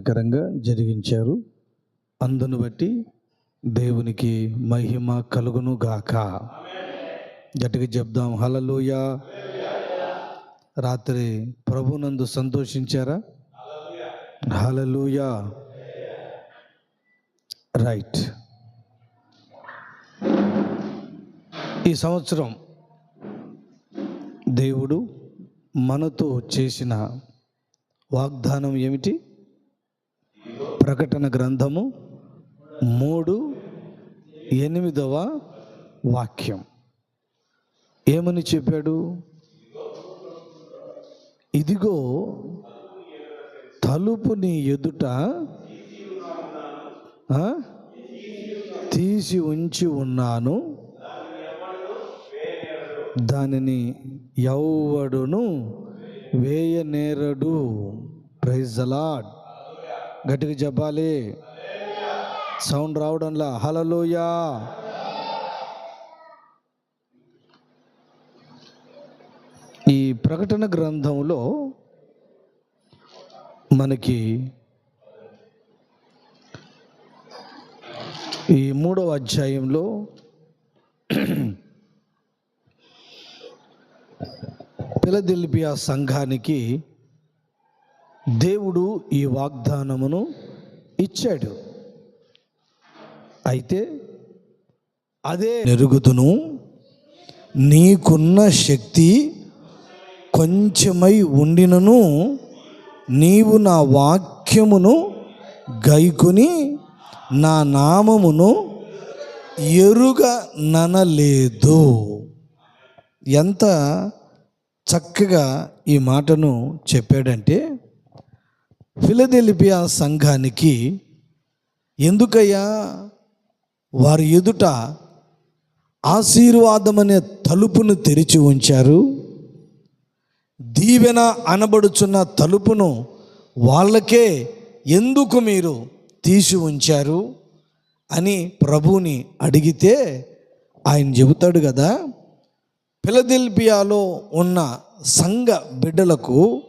దీవెనకరంగా జరిగించారు. అందును బట్టి దేవునికి మహిమ కలుగును గాక. గట్టిగా చెప్దాం. హలలోయ రాత్రి ప్రభునందు సంతోషించారా? హలలోయ రైట్. ఈ సంవత్సరం దేవుడు మనతో చేసిన వాగ్దానం ఏమిటి? ప్రకటన గ్రంథము మూడు ఎనిమిదవ వాక్యం. ఏమని చెప్పాడు? ఇదిగో తలుపు నీ ఎదుట తీసి ఉంచి ఉన్నాను. దానిని ఎవడును వేయనేరడు. ప్రైజ్ అలాడ్ గట్టిగా చెప్పాలి. సౌండ్ రావడంలా. హలలోయా ఈ ప్రకటన గ్రంథంలో మనకి ఈ మూడవ అధ్యాయంలో పిలదిల్పియా సంఘానికి దేవుడు ఈ వాగ్దానమును ఇచ్చాడు. అయితే అదే నెరుగుదును నీకున్న శక్తి కొంచెమై ఉండినను నీవు నా వాక్యమును గైకుని నా నామమును ఎరుగ ననలేదు. ఎంత చక్కగా ఈ మాటను చెప్పాడంటే ఫిలదెలిపియా సంఘానికి ఎందుకయ్యా? వారి ఎదుట ఆశీర్వాదం అనే తలుపును తెరిచి ఉంచారు. దీవెన అనబడుచున్న తలుపును వాళ్ళకే ఎందుకు మీరు తీసి ఉంచారు అని ప్రభువుని అడిగితే ఆయన చెబుతాడు కదా ఫిలదెల్పియాలో ఉన్న సంఘ బిడ్డలకు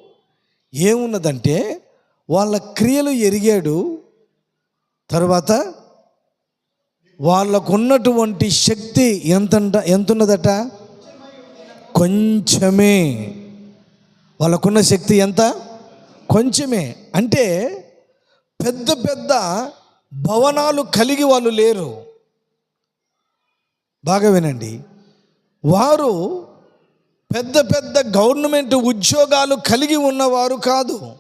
ఏమున్నదంటే వాళ్ళ క్రియలు ఎరిగాడు తర్వాత వాళ్ళకున్నటువంటి శక్తి ఎంత ఎంతున్నదట? కొంచెమే. వాళ్ళకున్న శక్తి ఎంత? కొంచెమే. అంటే పెద్ద పెద్ద భవనాలు కలిగి వాళ్ళు లేరు. బాగా వినండి. వారు పెద్ద పెద్ద గవర్నమెంట్ ఉద్యోగాలు కలిగి ఉన్నవారు కాదు.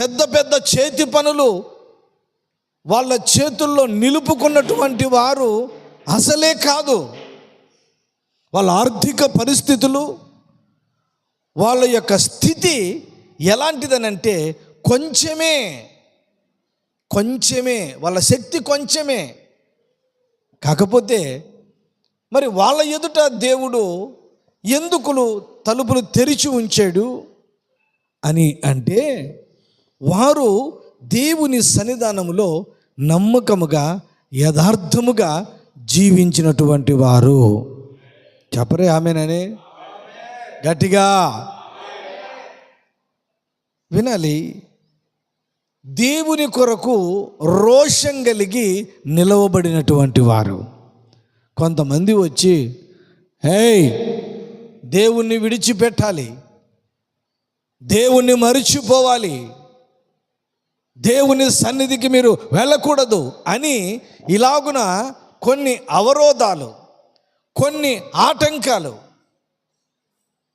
పెద్ద పెద్ద చేతి పనులు వాళ్ళ చేతుల్లో నిలుపుకున్నటువంటి వారు అసలే కాదు. వాళ్ళ ఆర్థిక పరిస్థితులు వాళ్ళ యొక్క స్థితి ఎలాంటిదనంటే కొంచెమే కొంచెమే వాళ్ళ శక్తి కొంచెమే. కాకపోతే మరి వాళ్ళ ఎదుట దేవుడు ఎందుకులు తలుపులు తెరిచి ఉంచాడు అని అంటే వారు దేవుని సన్నిధానములో నమ్మకముగా యథార్థముగా జీవించినటువంటి వారు. చెప్పరే ఆమెనని గట్టిగా. వినాలి దేవుని కొరకు రోషం కలిగి నిలవబడినటువంటి వారు. కొంతమంది వచ్చి హేయ్ దేవుణ్ణి విడిచిపెట్టాలి. దేవుణ్ణి మరిచిపోవాలి. దేవుని సన్నిధికి మీరు వెళ్ళకూడదు అని ఇలాగున కొన్ని అవరోధాలు కొన్ని ఆటంకాలు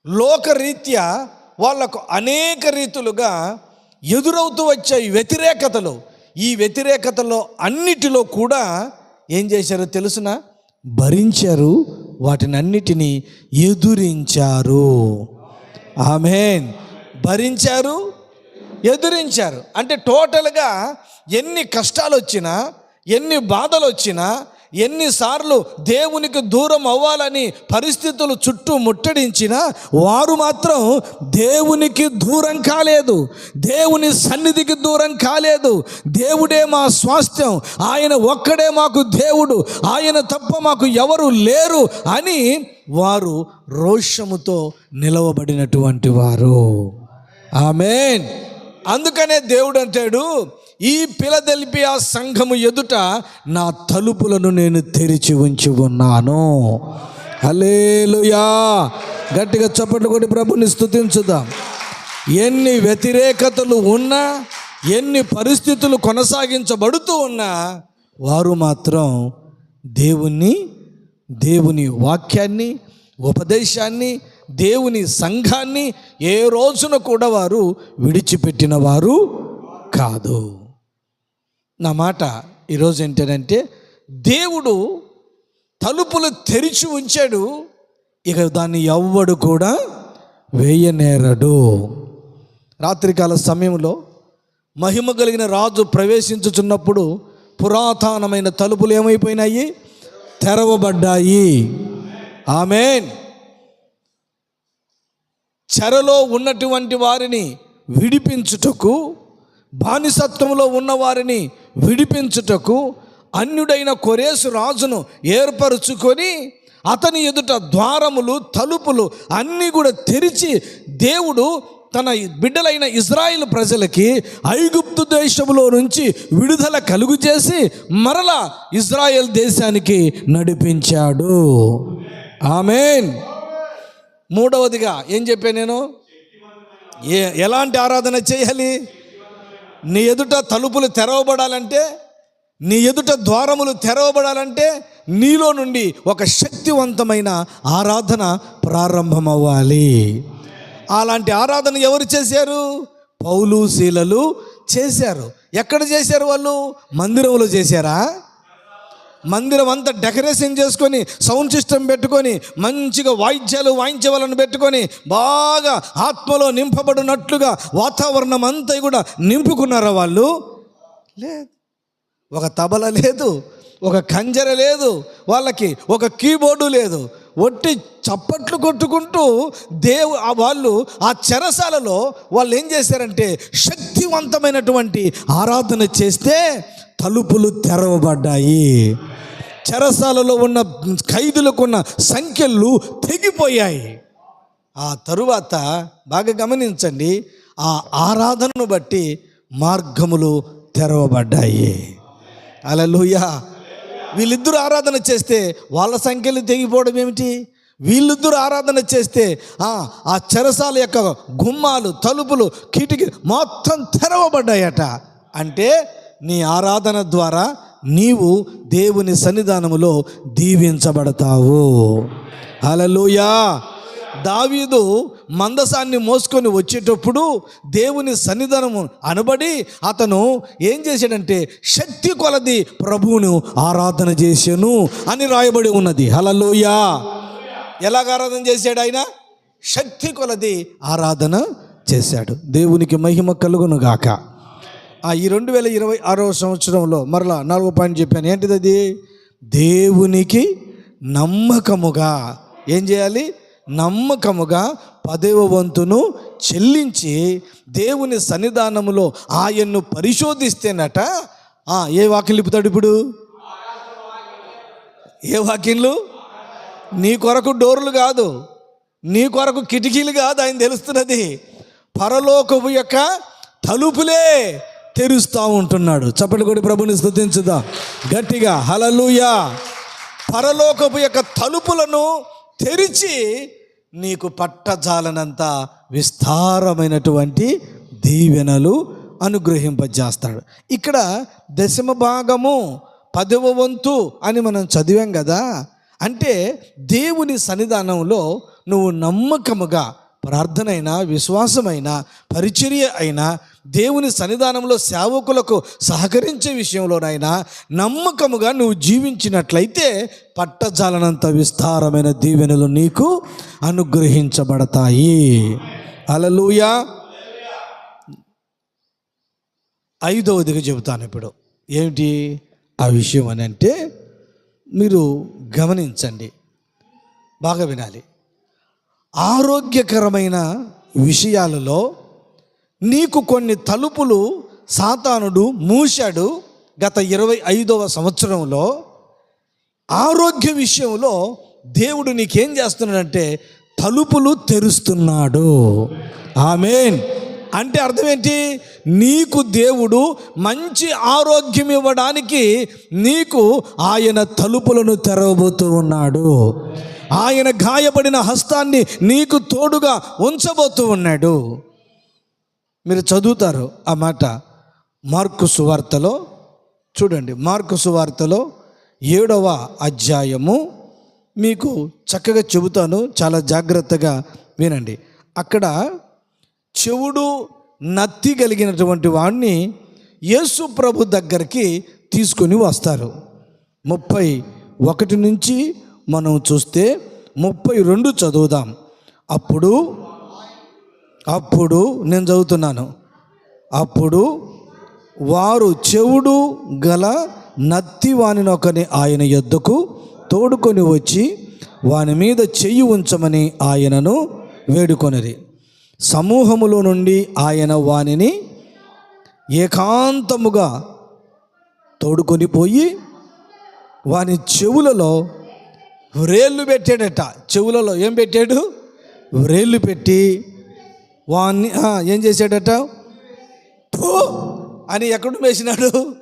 లోకరీత్యా వాళ్ళకు అనేక రీతులుగా ఎదురవుతూ వచ్చే వ్యతిరేకతలు. ఈ వ్యతిరేకతలో అన్నిటిలో కూడా ఏం చేశారో తెలుసునా? భరించారు. వాటిని అన్నిటినీ ఎదురించారు. ఆమెన్. భరించారు. ఎదురించారు. అంటే టోటల్గా ఎన్ని కష్టాలు వచ్చినా ఎన్ని బాధలు వచ్చినా ఎన్నిసార్లు దేవునికి దూరం అవ్వాలని పరిస్థితులు చుట్టూ ముట్టడించినా వారు మాత్రం దేవునికి దూరం కాలేదు. దేవుని సన్నిధికి దూరం కాలేదు. దేవుడే మా స్వాస్థ్యం. ఆయన ఒక్కడే మాకు దేవుడు. ఆయన తప్ప మాకు ఎవరు లేరు అని వారు రోషముతో నిలవబడినటువంటి వారు. ఆమెన్. అందుకనే దేవుడు అంటాడు ఈ పిలదెల్పియా సంఘము ఎదుట నా తలుపులను నేను తెరిచి ఉంచి ఉన్నాను. అలేలుయా గట్టిగా చప్పట్లు కొట్టి ప్రభుని స్థుతించుదాం ఎన్ని వ్యతిరేకతలు ఉన్నా ఎన్ని పరిస్థితులు కొనసాగించబడుతూ ఉన్నా వారు మాత్రం దేవుణ్ణి దేవుని వాక్యాన్ని ఉపదేశాన్ని దేవుని సంఘాన్ని ఏ రోజున కూడా వారు విడిచిపెట్టిన వారు కాదు. నా మాట ఈరోజు ఏంటంటే దేవుడు తలుపులు తెరిచి ఉంచాడు ఇక దాన్ని ఎవ్వడు కూడా వేయనేరడు. రాత్రికాల సమయంలో మహిమ కలిగిన రాజు ప్రవేశించుచున్నప్పుడు పురాతనమైన తలుపులు ఏమైపోయినాయి? తెరవబడ్డాయి. ఆమెన్. చెరలో ఉన్నటువంటి వారిని విడిపించుటకు బానిసత్వంలో ఉన్నవారిని విడిపించుటకు అన్యుడైన కొరేసు రాజును ఏర్పరుచుకొని అతని ఎదుట ద్వారములు తలుపులు అన్నీ కూడా తెరిచి దేవుడు తన బిడ్డలైన ఇజ్రాయిల్ ప్రజలకి ఐగుప్తు దేశంలో నుంచి విడుదల కలుగు చేసి మరలా ఇజ్రాయెల్ దేశానికి నడిపించాడు. ఆమెన్. మూడవదిగా ఏం చెప్పాను నేను? ఏ ఎలాంటి ఆరాధన చేయాలి? నీ ఎదుట తలుపులు తెరవబడాలంటే నీ ఎదుట ద్వారములు తెరవబడాలంటే నీలో నుండి ఒక శక్తివంతమైన ఆరాధన ప్రారంభమవ్వాలి. అలాంటి ఆరాధన ఎవరు చేశారు? పౌలు శీలలు చేశారు. ఎక్కడ చేశారు వాళ్ళు? మందిరంలో చేశారా? మందిరం అంతా డెకరేషన్ చేసుకొని సౌండ్ సిస్టమ్ పెట్టుకొని మంచిగా వాయిద్యాలు వాయించే వాళ్ళని పెట్టుకొని బాగా ఆత్మలో నింపబడినట్లుగా వాతావరణం అంతా కూడా నింపుకున్నారా వాళ్ళు? లేదు. ఒక తబల లేదు ఒక కంజర లేదు వాళ్ళకి ఒక కీబోర్డు లేదు. ఒట్టి చప్పట్లు కొట్టుకుంటూ దేవు వాళ్ళు ఆ చెరసాలలో వాళ్ళు ఏం చేశారంటే శక్తివంతమైనటువంటి ఆరాధన చేస్తే తలుపులు తెరవబడ్డాయి. చెరసాలలో ఉన్న ఖైదులకు ఉన్న సంఖ్యలు తెగిపోయాయి. ఆ తరువాత బాగా గమనించండి ఆ ఆరాధనను బట్టి మార్గములు తెరవబడ్డాయి. అలలుయా వీళ్ళిద్దరూ ఆరాధన చేస్తే వాళ్ళ సంఖ్యలు తెగిపోవడం ఏమిటి? వీళ్ళిద్దరూ ఆరాధన చేస్తే ఆ ఆ చెరసాల యొక్క గుమ్మాలు తలుపులు కిటికీ మొత్తం తెరవబడ్డాయట. అంటే నీ ఆరాధన ద్వారా నీవు దేవుని సన్నిధానములో దీవించబడతావు. హల్లెలూయా. దావీదు మందసాన్ని మోసుకొని వచ్చేటప్పుడు దేవుని సన్నిధానము అనబడి అతను ఏం చేశాడంటే శక్తి కొలది ప్రభువును ఆరాధన చేశాను అని రాయబడి ఉన్నది. హలలోయా ఎలాగ ఆరాధన చేశాడు ఆయన? శక్తి కొలది ఆరాధన చేశాడు. దేవునికి మహిమ కలుగును గాక ఈ రెండు వేల ఇరవై ఆరవ సంవత్సరంలో మరలా నాలుగో పాయింట్ చెప్పాను. ఏంటిది అది? దేవునికి నమ్మకముగా. ఏం చేయాలి? నమ్మకముగా పదవ వంతును చెల్లించి దేవుని సన్నిధానములో ఆయన్ను పరిశోధిస్తేనట ఏ వాక్యం లిపుతాడు ఇప్పుడు? ఏ వాక్యంలు? నీ కొరకు డోర్లు కాదు నీ కొరకు కిటికీలు కాదు ఆయన తెలుస్తున్నది. పరలోకపు యొక్క తలుపులే. తెరుస్తూ ఉంటున్నాడు. చప్పటి కొడి ప్రభుని స్థుతించుదా. గట్టిగా హలలుయా పరలోకపు యొక్క తలుపులను తెరిచి నీకు పట్టజాలనంత విస్తారమైనటువంటి దీవెనలు అనుగ్రహింపజేస్తాడు. ఇక్కడ దశమ భాగము పదవ వంతు అని మనం చదివాం కదా. అంటే దేవుని సన్నిధానంలో నువ్వు నమ్మకముగా ప్రార్థనైనా విశ్వాసమైన పరిచర్య అయినా దేవుని సన్నిధానంలో సేవకులకు సహకరించే విషయంలోనైనా నమ్మకముగా నువ్వు జీవించినట్లయితే పట్టజాలనంత విస్తారమైన దీవెనలు నీకు అనుగ్రహించబడతాయి. అలలుయా ఐదవదిగా చెబుతాను ఇప్పుడు. ఏమిటి? ఆ విషయం అని అంటే మీరు గమనించండి. బాగా వినాలి. ఆరోగ్యకరమైన విషయాలలో నీకు కొన్ని తలుపులు సాతానుడు మూశాడు గత ఇరవై ఐదవ సంవత్సరంలో. ఆరోగ్య విషయంలో దేవుడు నీకేం చేస్తున్నాడంటే తలుపులు తెరుస్తున్నాడు. ఆమెన్. అంటే అర్థం ఏంటి? నీకు దేవుడు మంచి ఆరోగ్యం ఇవ్వడానికి నీకు ఆయన తలుపులను తెరవబోతూ ఉన్నాడు. ఆయన గాయపడిన హస్తాన్ని నీకు తోడుగా ఉంచబోతూ ఉన్నాడు. మీరు చదువుతారు ఆ మాట మార్కు సువార్తలో చూడండి. మార్కు సువార్తలో ఏడవ అధ్యాయము మీకు చక్కగా చెబుతాను చాలా జాగ్రత్తగా వినండి. అక్కడ చెవుడు నత్తి కలిగినటువంటి వాడిని యేసు ప్రభు దగ్గరికి తీసుకొని వస్తారు. ముప్పై ఒకటి నుంచి మనం చూస్తే ముప్పై రెండు చదువుదాం. అప్పుడు అప్పుడు నేను చదువుతున్నాను. అప్పుడు వారు చెవుడు గల నత్తి వానినొకని ఆయన యొద్దకు తోడుకొని వచ్చి వాని మీద చెయ్యి ఉంచమని ఆయనను వేడుకొనిది సమూహములో నుండి ఆయన వానిని ఏకాంతముగా తోడుకొని పోయి వాని చెవులలో వ్రేళ్ళు పెట్టాడట. చెవులలో ఏం పెట్టాడు? వ్రేళ్ళు పెట్టి వాన్ని ఏం చేశాడట? "థూ" అని ఎక్కడ వేసినాడు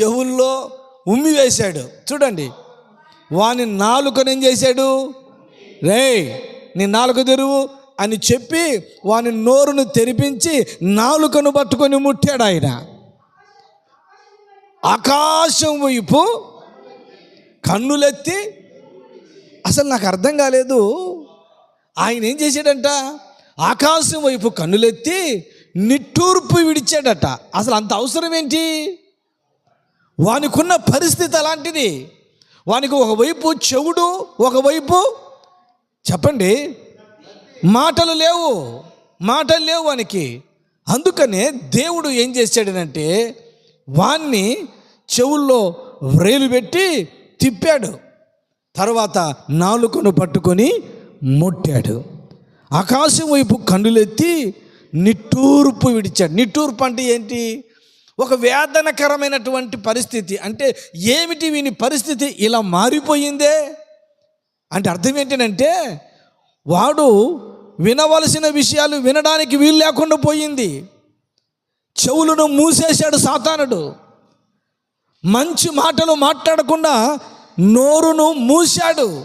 చెవుల్లో ఉమ్మి వేశాడు. చూడండి. వాని నాలుకను ఏం చేశాడు? రే నీ నాలుక తెరువు అని చెప్పి వాని నోరును తెరిపించి నాలుకను పట్టుకొని ముట్టాడు ఆయన. ఆకాశం వైపు కన్నులెత్తి అసలు నాకు అర్థం కాలేదు. ఆయన ఏం చేశాడంట? ఆకాశం వైపు కన్నులెత్తి నిట్టూర్పు విడిచాడట. అసలు అంత అవసరం ఏంటి? వానికున్న పరిస్థితి అలాంటిది. వానికి ఒకవైపు చెవుడు ఒకవైపు చెప్పండి. మాటలు లేవు మాటలు లేవు వానికి. అందుకనే దేవుడు ఏం చేశాడనంటే వాణ్ణి చెవుల్లో వ్రేలు పెట్టి తిప్పాడు. తర్వాత నాలుకను పట్టుకొని ముట్టాడు. ఆకాశం వైపు కన్నులెత్తి నిట్టూర్పు విడిచాడు. నిట్టూర్పు అంటే ఏంటి? ఒక వేదనకరమైనటువంటి పరిస్థితి. అంటే ఏమిటి వీని పరిస్థితి? ఇలా మారిపోయిందే? అంటే అర్థం ఏంటంటే వాడు వినవలసిన విషయాలు వినడానికి వీలు లేకుండా పోయింది. చెవులను మూసేశాడు సాతానుడు. మంచి మాటలు మాట్లాడకుండా నోరును మూశాడు.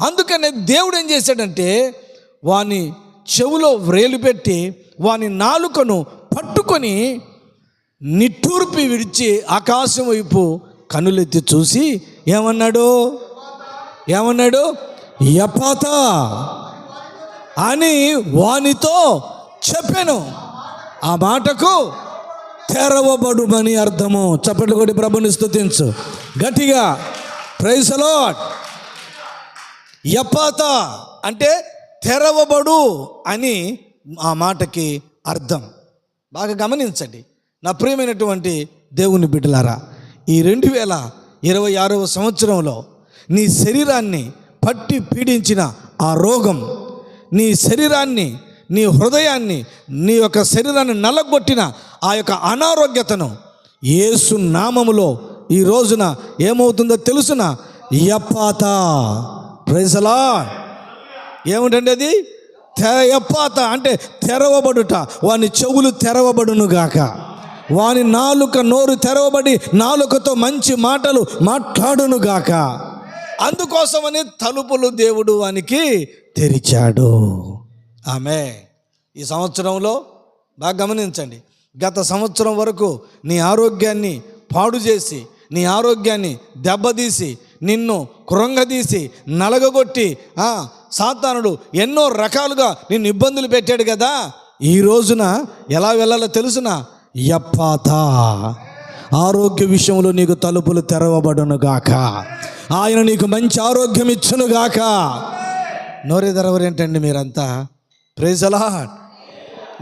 అందుకనే దేవుడు ఏం చేశాడంటే వాని చెవులో వ్రేలు పెట్టి వాని నాలుకను పట్టుకొని నిట్టూర్పి విడిచి ఆకాశం వైపు కనులెత్తి చూసి ఏమన్నాడు? ఏమన్నాడు? యపాత అని వానితో చెప్పాను. ఆ మాటకు తెరవబడుమని అర్థము. చప్పట్లు కొట్టి ప్రభుని స్థుతించు గట్టిగా ప్రైజ్ లార్డ్ యపాత అంటే తెరవబడు అని ఆ మాటకి అర్థం. బాగా గమనించండి. నా ప్రియమైనటువంటి దేవుని బిడ్డలారా ఈ రెండు వేల ఇరవై ఆరవ సంవత్సరంలో నీ శరీరాన్ని పట్టి పీడించిన ఆ రోగం నీ శరీరాన్ని నీ హృదయాన్ని నీ యొక్క శరీరాన్ని నల్లగొట్టిన ఆ యొక్క అనారోగ్యతను ఏసు నామములో ఈ రోజున ఏమవుతుందో తెలుసున? యపాత. ప్రైజలా ఏమిటండి అది? తెరయపాత అంటే తెరవబడుట. వాని చెవులు తెరవబడును గాక వాని నాలుక నోరు తెరవబడి నాలుకతో మంచి మాటలు మాట్లాడును గాక అందుకోసమని తలుపులు దేవుడు వానికి తెరిచాడు. ఆమె ఈ సంవత్సరంలో బాగా గమనించండి. గత సంవత్సరం వరకు నీ ఆరోగ్యాన్ని పాడు చేసి నీ ఆరోగ్యాన్ని దెబ్బతీసి నిన్ను కృంగదీసి నలగగొట్టి సాతానుడు ఎన్నో రకాలుగా నిన్ను ఇబ్బందులు పెట్టాడు కదా. ఈ రోజున ఎలా వెళ్ళాలో తెలుసునా? ఎప్పాత ఆరోగ్య విషయంలో నీకు తలుపులు తెరవబడును గాక. ఆయన నీకు మంచి ఆరోగ్యం ఇచ్చును గాక. నోరెదరవరేంటండి మీరంతా? ప్రేజలా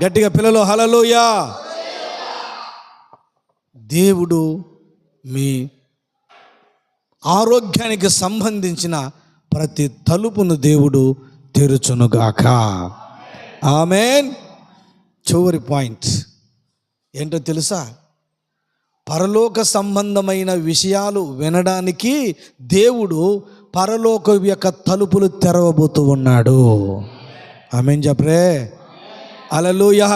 గట్టిగా పిల్లలు హలలోయా దేవుడు మీ ఆరోగ్యానికి సంబంధించిన ప్రతి తలుపును దేవుడు తెరుచునుగాక. ఆమెన్. చివరి పాయింట్. ఏంటో తెలుసా? పరలోక సంబంధమైన విషయాలు వినడానికి దేవుడు పరలోక యొక్క తలుపులు తెరవబోతూ ఉన్నాడు. ఆమెన్ చెప్పరే. అలలుయ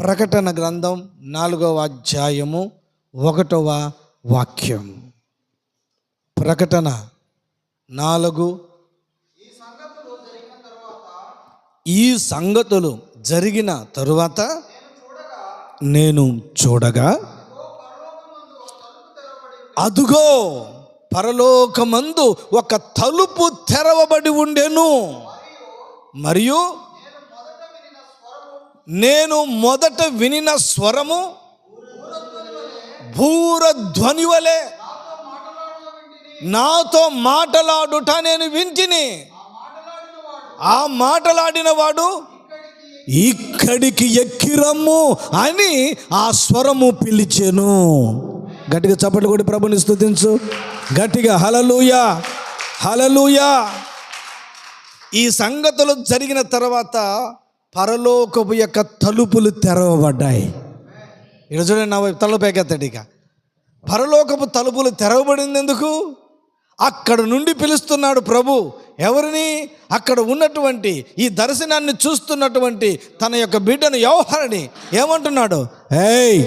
ప్రకటన గ్రంథం నాలుగవ అధ్యాయము ఒకటవ వాక్యం. ప్రకటన నాలుగు. ఈ సంగతులు జరిగిన తరువాత నేను చూడగా అదుగో పరలోకమందు ఒక తలుపు తెరవబడి ఉండెను. మరియు నేను మొదట వినిన స్వరము భూరధ్వని వలె నాతో మాటలాడుట నేను వింటిని. ఆ మాటలాడిన వాడు ఇక్కడికి ఎక్కిరమ్ము అని ఆ స్వరము పిలిచెను. గట్టిగా చప్పట్లు కొట్టి ప్రభుని స్థుతించు గట్టిగా హలలుయా హలలుయా ఈ సంగతులు జరిగిన తర్వాత పరలోకపు యొక్క తలుపులు తెరవబడ్డాయి. ఇక్కడ చూడండి నా వైపు తలపైకెత్తాడు ఇక. పరలోకపు తలుపులు తెరవబడింది ఎందుకు? అక్కడ నుండి పిలుస్తున్నాడు ప్రభు. ఎవరిని? అక్కడ ఉన్నటువంటి ఈ దర్శనాన్ని చూస్తున్నటువంటి తన యొక్క బిడ్డను వ్యవహారని ఏమంటున్నాడు? ఏయ్!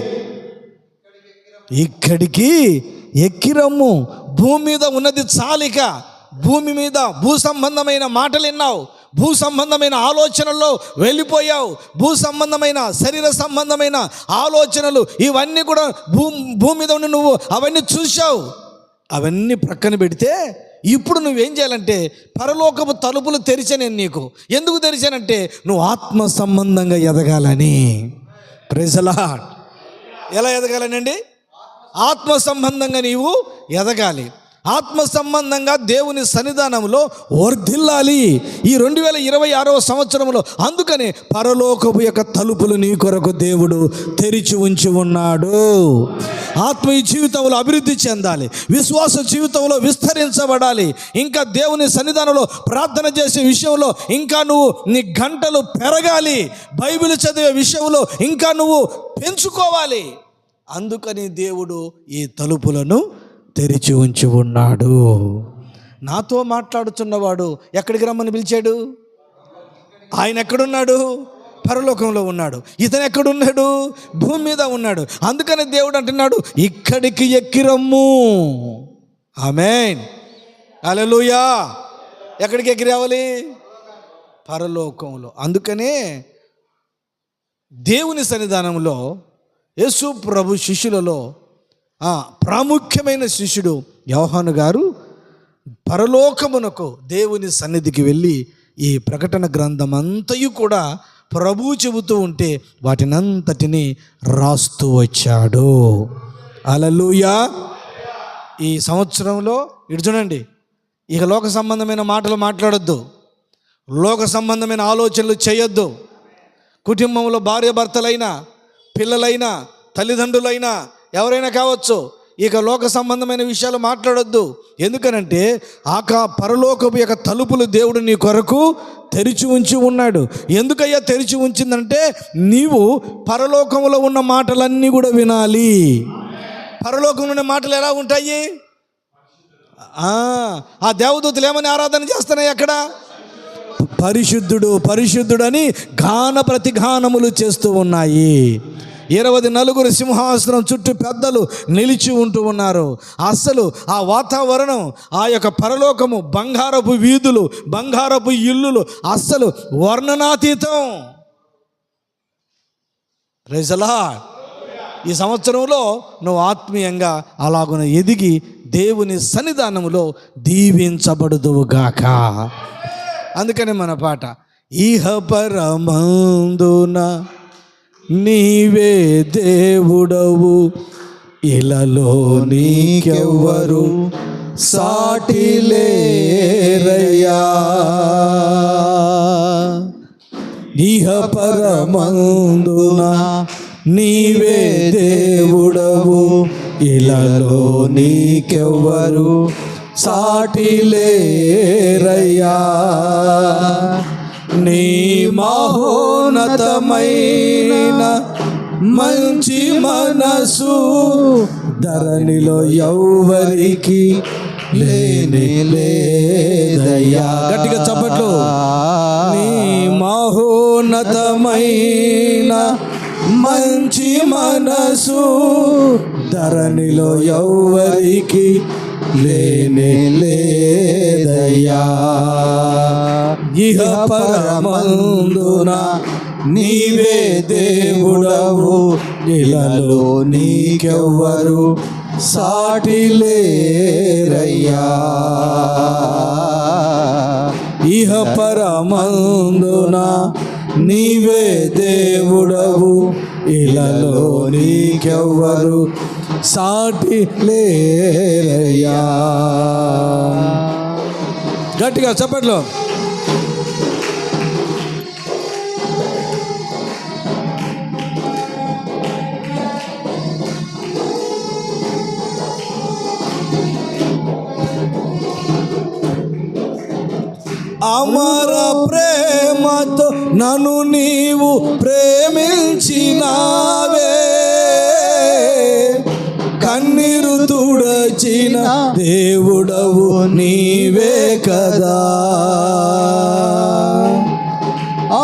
ఇక్కడికి ఎక్కిరమ్ము. భూమి మీద ఉన్నది చాలిక. భూమి మీద భూ సంబంధమైన మాటలు విన్నావు. భూ సంబంధమైన ఆలోచనల్లో వెళ్ళిపోయావు. భూ సంబంధమైన శరీర సంబంధమైన ఆలోచనలు ఇవన్నీ కూడా భూ భూమి మీద ఉండి నువ్వు అవన్నీ చూసావు అవన్నీ ప్రక్కన పెడితే ఇప్పుడు నువ్వేం చేయాలంటే పరలోకపు తలుపులు తెరిచా నేను నీకు. ఎందుకు తెరిచానంటే నువ్వు ఆత్మ సంబంధంగా ఎదగాలని. ప్రజలా ఎలా ఎదగాలనండి? ఆత్మ సంబంధంగా నీవు ఎదగాలి. ఆత్మ సంబంధంగా దేవుని సన్నిధానంలో వర్ధిల్లాలి. ఈ రెండు వేల ఇరవై ఆరవ సంవత్సరంలో అందుకనే పరలోకపు యొక్క తలుపులు నీ కొరకు దేవుడు తెరిచి ఉంచి ఉన్నాడు. ఆత్మ ఈ జీవితంలో అభివృద్ధి చెందాలి. విశ్వాస జీవితంలో విస్తరించబడాలి. ఇంకా దేవుని సన్నిధానంలో ప్రార్థన చేసే విషయంలో ఇంకా నువ్వు నీ గంటలు పెరగాలి. బైబిల్ చదివే విషయంలో ఇంకా నువ్వు పెంచుకోవాలి. అందుకని దేవుడు ఈ తలుపులను తెరిచి ఉంచి ఉన్నాడు. నాతో మాట్లాడుతున్నవాడు ఎక్కడికి రమ్మని పిలిచాడు? ఆయన ఎక్కడున్నాడు? పరలోకంలో ఉన్నాడు. ఇతను ఎక్కడున్నాడు? భూమి మీద ఉన్నాడు. అందుకని దేవుడు అంటున్నాడు ఇక్కడికి ఎక్కిరమ్ము ఆమెన్. అలలుయా ఎక్కడికి ఎక్కి రావాలి? పరలోకంలో. అందుకనే దేవుని సన్నిధానంలో యేసు ప్రభు శిష్యులలో ఆ, ప్రాముఖ్యమైన శిష్యుడు యోహాను గారు పరలోకమునకు దేవుని సన్నిధికి వెళ్ళి ఈ ప్రకటన గ్రంథం అంతయు కూడా ప్రభు చెబుతూ ఉంటే వాటినంతటిని రాస్తూ వచ్చాడు. అలలుయా ఈ సంవత్సరంలో ఇటు చూడండి ఇక లోక సంబంధమైన మాటలు మాట్లాడొద్దు లోక సంబంధమైన ఆలోచనలు చేయొద్దు. కుటుంబంలో భార్య భర్తలైనా పిల్లలైనా తల్లిదండ్రులైనా ఎవరైనా కావచ్చు ఇక లోక సంబంధమైన విషయాలు మాట్లాడొద్దు. ఎందుకనంటే ఆకా పరలోకపు యొక్క తలుపులు దేవుడు నీ కొరకు తెరిచి ఉంచి ఉన్నాడు. ఎందుకయ్యా తెరిచి ఉంచిందంటే నీవు పరలోకంలో ఉన్న మాటలన్నీ కూడా వినాలి. పరలోకంలో ఉన్న మాటలు ఎలా ఉంటాయి? ఆ, దేవదూతలు ఏమని ఆరాధన చేస్తున్నాయి అక్కడ? పరిశుద్ధుడు పరిశుద్ధుడని గాన ప్రతిఘానములు చేస్తూ ఉన్నాయి. ఇరవై నలుగురు సింహాసనం చుట్టూ పెద్దలు నిలిచి ఉంటూ ఉన్నారు. అస్సలు ఆ వాతావరణం ఆ యొక్క పరలోకము బంగారపు వీధులు బంగారపు ఇల్లులు అస్సలు వర్ణనాతీతం. రైజలా ఈ సంవత్సరంలో నువ్వు ఆత్మీయంగా అలాగున ఎదిగి దేవుని సన్నిధానములో దీవించబడుదువుగాక అందుకని మన పాట ఇహ పరమందున నీవే దేవుడవు ఇలలో నీకెవ్వరు సాటి లేరయ్యా. ఇహ పరమందున నీవే దేవుడవు ఇలలో నీకెవ్వరు సాటి లేరయ్యా. నీ మహోన్నతమైన మంచి మనసు ధరణిలో ఎవరికి లేని లేదయ్యా. గట్టిగా చప్పట్లు. నీ మహోన్నతమైన మంచి మనసు ధరణిలో ఎవరికి లేనే లేదయ్యా. ఇహ పరమందున నీవే దేవుడవు. ఇలలో నీకెవ్వరు సాటి లేరయ్యా. ఇహ పరమందున నీవే దేవుడవు. ఇలలో నీకెవ్వరు సాటి లేరయ్యా. గట్టిగా చెప్పట్లో అమర ప్రేమతో నన్ను నీవు ప్రేమించినా చిన్న దేవుడవు నీవే కదా.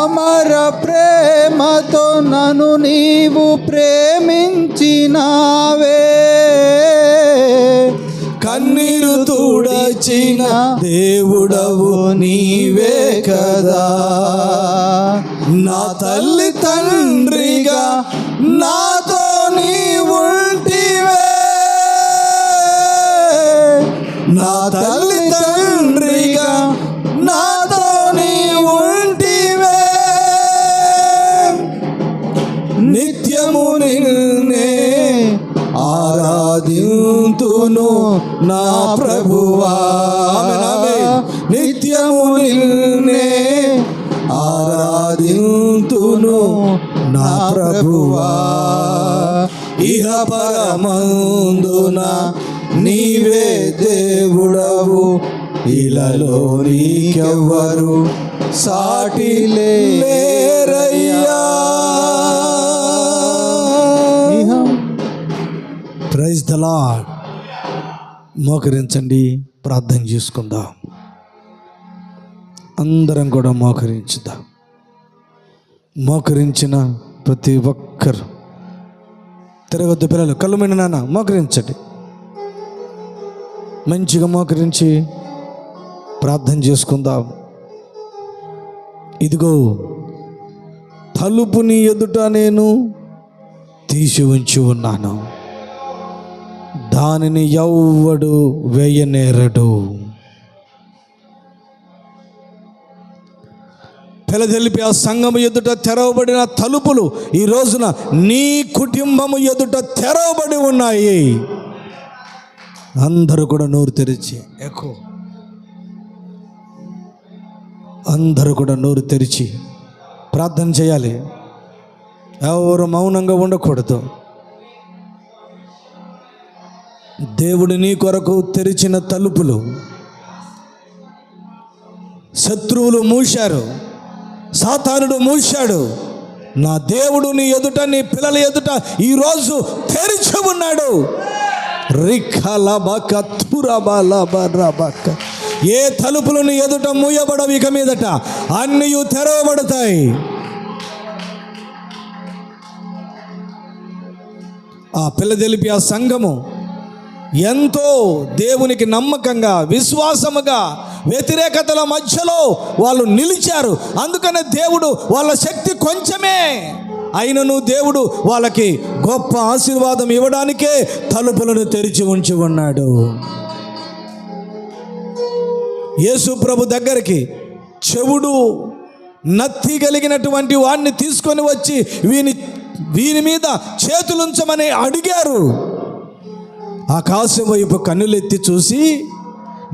అమర ప్రేమతో నన్ను నీవు ప్రేమించినావే. కన్నీరు తుడచిన దేవుడవు నీవే కదా. నా తల్లి తండ్రిగా నాతో నా తల్లి తండ్రిగా నాతో నీ ఉంటివే. నిత్యము నిన్నే ఆరాధింతును నా ప్రభువా. నిత్యము నిన్నే ఆరాధింతును నా ప్రభువా. ఇహ పరమందున నీవే దేవుడవు ఇలలో నీకెవ్వరు సాటి లేరయ్యా. Praise the Lord. మోకరించండి ప్రార్థన చేసుకుందాం. అందరం కూడా మోకరించుదాం. మోకరించిన ప్రతి ఒక్కరు. తిరగొద్దు పిల్లలు కళ్ళు మీద నాన్న మోకరించండి. మంచిగా మోకరించి ప్రార్థన చేసుకుందాం. ఇదిగో తలుపుని ఎదుట నేను తీసి ఉంచి ఉన్నాను. దానిని ఎవ్వడు వేయనేరడు. తెలదెలిపి ఆ సంఘము ఎదుట తెరవబడిన తలుపులు ఈ రోజున నీ కుటుంబము ఎదుట తెరవబడి ఉన్నాయి. అందరూ కూడా నోరు తెరిచి ఎక్కువ అందరూ కూడా నోరు తెరిచి ప్రార్థన చేయాలి. ఎవరు మౌనంగా ఉండకూడదు. దేవుడు నీ కొరకు తెరిచిన తలుపులు శత్రువులు మూశారు సాతానుడు మూశాడు. నా దేవుడు నీ ఎదుట నీ పిల్లల ఎదుట ఈరోజు తెరిచి ఉన్నాడు. రిఖలబక తురబలబరబక ఏ తలుపులను ఎదుట మూయబడవు ఇక మీదట అన్నీ తెరవబడతాయి. ఆ పిల్ల తెలిపి ఆ సంఘము ఎంతో దేవునికి నమ్మకంగా విశ్వాసముగా వ్యతిరేకతల మధ్యలో వాళ్ళు నిలిచారు. అందుకనే దేవుడు వాళ్ళ శక్తి కొంచెమే. అయినను దేవుడు వాళ్ళకి గొప్ప ఆశీర్వాదం ఇవ్వడానికే తలుపులను తెరిచి ఉంచి ఉన్నాడు. యేసు ప్రభు దగ్గరికి చెవుడు నత్తి కలిగినటువంటి వాడిని తీసుకొని వచ్చి వీని వీని మీద చేతులుంచమని అడిగారు. ఆకాశం వైపు కన్నులెత్తి చూసి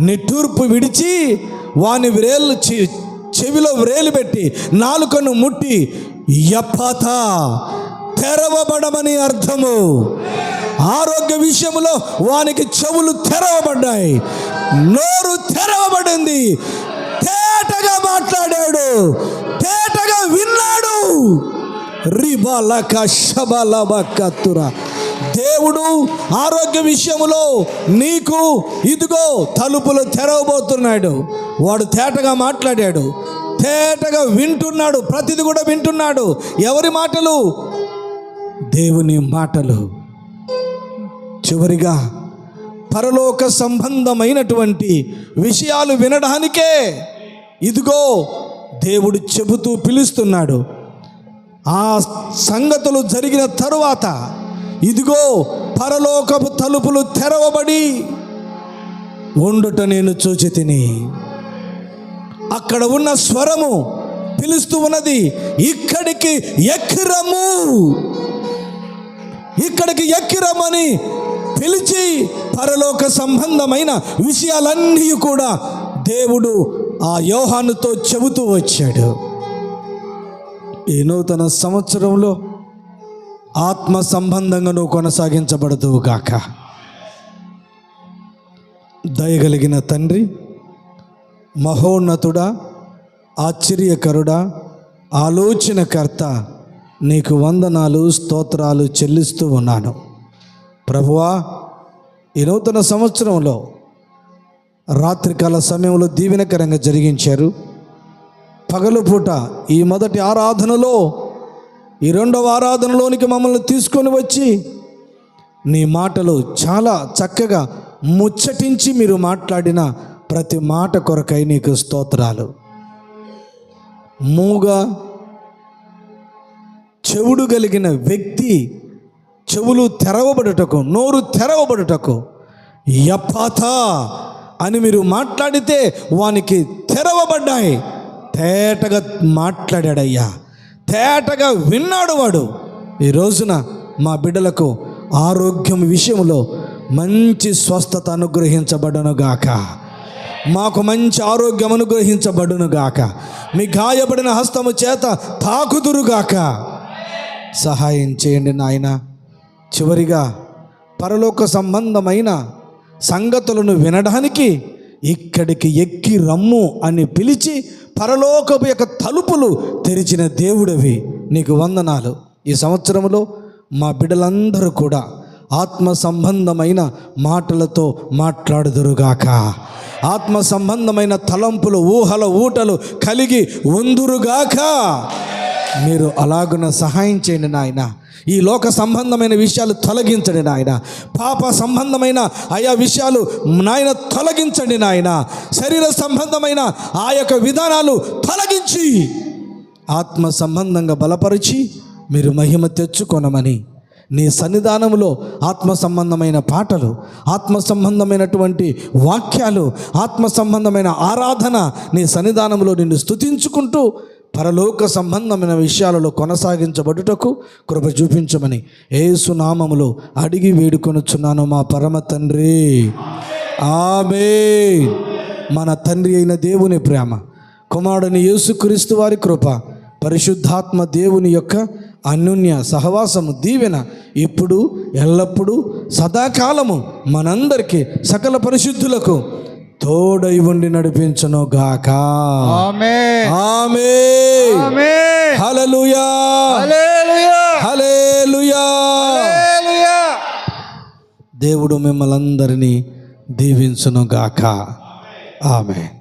నిట్టూర్పు విడిచి వాని వ్రేలు చెవిలో వ్రేలు పెట్టి నాలుకను ముట్టి యప్పత తెరవబడమని అర్థము. ఆరోగ్య విషయంలో వానికి చెవులు తెరవబడ్డాయి. నోరు తెరవబడింది. తేటగా మాట్లాడాడు. తేటగా విన్నాడు. రిబలక శబలబకత్తుర దేవుడు ఆరోగ్య విషయంలో నీకు ఇదిగో తలుపులు తెరవబోతున్నాడు. వాడు తేటగా మాట్లాడాడు. తేటగా వింటున్నాడు ప్రతిది కూడా వింటున్నాడు. ఎవరి మాటలు? దేవుని మాటలు. చివరిగా పరలోక సంబంధమైనటువంటి విషయాలు వినడానికే ఇదిగో దేవుడు చెబుతూ పిలుస్తున్నాడు. ఆ సంగతులు జరిగిన తరువాత ఇదిగో పరలోకపు తలుపులు తెరవబడి ఉండుట నేను చూచి తిని. అక్కడ ఉన్న స్వరము పిలుస్తూ ఉన్నది ఇక్కడికి ఎక్కిరము. ఇక్కడికి ఎక్కిరమని పిలిచి పరలోక సంబంధమైన విషయాలన్నీ కూడా దేవుడు ఆ యోహానుతో చెబుతూ వచ్చాడు. ఈ నూతన సంవత్సరంలో ఆత్మ సంబంధంగా నువ్వు కొనసాగించబడదు గాక. దయగలిగిన తండ్రి మహోన్నతుడా ఆశ్చర్యకరుడా ఆలోచనకర్త నీకు వందనాలు స్తోత్రాలు చెల్లిస్తూ ఉన్నాను. ప్రభువా ఈ నూతన సంవత్సరంలో రాత్రికాల సమయంలో దీవెనకరంగా జరిగించారు. పగలు పూట ఈ మొదటి ఆరాధనలో ఈ రెండవ ఆరాధనలోనికి మమ్మల్ని తీసుకొని వచ్చి నీ మాటలు చాలా చక్కగా ముచ్చటించి మీరు మాట్లాడిన ప్రతి మాట కొరకై నీకు స్తోత్రాలు. మూగ చెవుడు కలిగిన వ్యక్తి చెవులు తెరవబడుటకు నోరు తెరవబడుటకు యపాత అని మీరు మాట్లాడితే వానికి తెరవబడ్డాయి. తేటగా మాట్లాడాడయ్యా. తేటగా విన్నాడు వాడు. ఈ రోజున మా బిడ్డలకు ఆరోగ్యం విషయంలో మంచి స్వస్థత అనుగ్రహించబడనుగాక. గాక మాకు మంచి ఆరోగ్యం అనుగ్రహించబడునుగాక మీ గాయపడిన హస్తము చేత తాకుదురుగాక సహాయం చేయండి నాయన. చివరిగా పరలోక సంబంధమైన సంగతులను వినడానికి ఇక్కడికి ఎక్కి రమ్ము అని పిలిచి పరలోకపు యొక్క తలుపులు తెరిచిన దేవుడవి నీకు వందనాలు. ఈ సంవత్సరంలో మా బిడ్డలందరూ కూడా ఆత్మ సంబంధమైన మాటలతో మాట్లాడుదురుగాక ఆత్మ సంబంధమైన తలంపులు ఊహల ఊటలు కలిగి ఉందురుగాక. మీరు అలాగున సహాయం చేయండి నాయన. ఈ లోక సంబంధమైన విషయాలు తొలగించండి నాయన. పాప సంబంధమైన ఆయా విషయాలు నాయన తొలగించండి నాయన. శరీర సంబంధమైన ఆ యొక్క విధానాలు తొలగించి ఆత్మ సంబంధంగా బలపరిచి మీరు మహిమ తెచ్చుకొనమని నీ సన్నిధానంలో ఆత్మ సంబంధమైన పాటలు ఆత్మ సంబంధమైనటువంటి వాక్యాలు ఆత్మ సంబంధమైన ఆరాధన నీ సన్నిధానంలో నిన్ను స్థుతించుకుంటూ పరలోక సంబంధమైన విషయాలలో కొనసాగించబడుటకు కృప చూపించమని ఏసునామములో అడిగి వేడుకొనుచున్నాను మా పరమ తండ్రి. ఆమె మన తండ్రి అయిన దేవుని ప్రేమ కుమారుని యేసుక్రీస్తు వారి కృప పరిశుద్ధాత్మ దేవుని యొక్క అన్యోన్య సహవాసము దీవెన ఇప్పుడు ఎల్లప్పుడూ సదాకాలము మనందరికీ సకల పరిశుద్ధులకు తోడై ఉండి నడిపించను గాక. ఆమె హల్లెలూయా. హల్లెలూయా. దేవుడు మిమ్మల్ని అందరినీ దీవించును గాక. ఆమె